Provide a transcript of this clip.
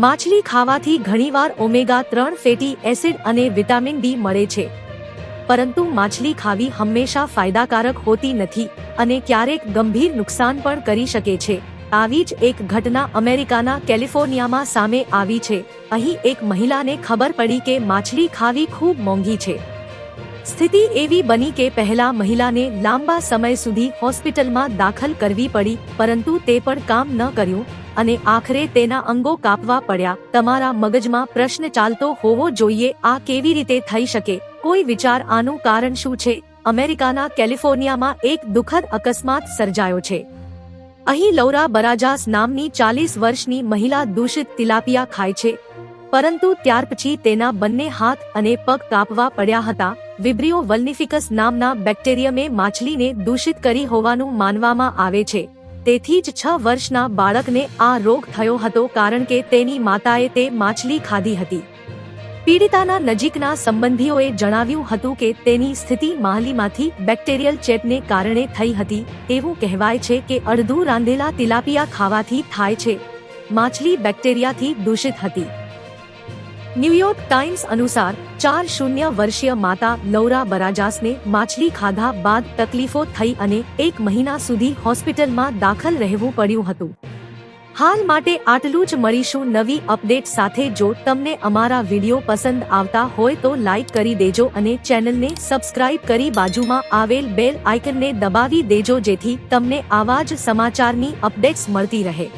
માછલી ખાવાથી ઘણીવાર ઓમેગા ત્રણ ફેટી એસિડ અને વિટામિન ડી મળે છે. પરંતુ માછલી ખાવી હંમેશા ફાયદાકારક હોતી નથી અને ક્યારેક ગંભીર નુકસાન પણ કરી શકે છે. આવી જ એક ઘટના અમેરિકાના કેલિફોર્નિયામાં સામે આવી છે. અહીં એક મહિલાને ખબર પડી કે માછલી ખાવી ખૂબ મોંઘી છે. સ્થિતિ એવી બની કે પહેલા મહિલાને લાંબા સમય સુધી હોસ્પિટલમાં દાખલ કરવી પડી, પરંતુ તે પણ કામ ન કર્યું. અને આખરે તેના અંગો કાપવા પડ્યા. તમારા મગજમાં પ્રશ્ન ચાલતો હોવો જોઈએ, આ કેવી રીતે થઈ શકે? કોઈ વિચાર આનું કારણ શું છે? અમેરિકાના કેલિફોર્નિયામાં એક દુઃખદ અકસ્માત સર્જાયો છે. અહીં લૌરા બરાજાસ નામની ચાલીસ વર્ષની મહિલા દૂષિત તિલાપિયા ખાય છે. પરંતુ ત્યાર પછી તેના બંને હાથ અને પગ કાપવા પડ્યા હતા. વિબ્રિયો વલ્નિફિકસ નામના બેક્ટેરિયમે માછલીને દૂષિત કરી હોવાનું માનવામાં આવે છે. તેથી જ છ વર્ષના બાળકને આ રોગ થયો હતો કારણ કે તેની માતાએ તે માછલી ખાધી હતી. પીડિતાના નજીકના સંબંધીઓએ જણાવ્યું હતું કે તેની સ્થિતિ માહલીમાંથી બેક્ટેરિયલ ચેપને કારણે થઈ હતી. એવું કહેવાય છે કે અડધું રાંધેલા તિલાપિયા ખાવાથી થાય છે. માછલી બેક્ટેરિયાથી દૂષિત હતી. ન્યૂયોર્ક ટાઈમ્સ અનુસાર ચાર શૂન્ય વર્ષીય માતા લૌરા બરાજાસને માછલી ખાધા બાદ તકલીફો થઈ અને એક મહિના સુધી હોસ્પિટલમાં દાખલ રહેવું પડ્યું હતું. હાલ માટે આટલું જ મળીશું નવી અપડેટ સાથે જો તમને અમારા વિડિયો પસંદ આવતા હોય તો લાઈક કરી દેજો અને ચેનલને સબસ્ક્રાઇબ કરી બાજુમાં આવેલ બેલ આઇકનને દબાવી દેજો જેથી તમને આવા જ સમાચારની અપડેટ્સ મળતી રહે.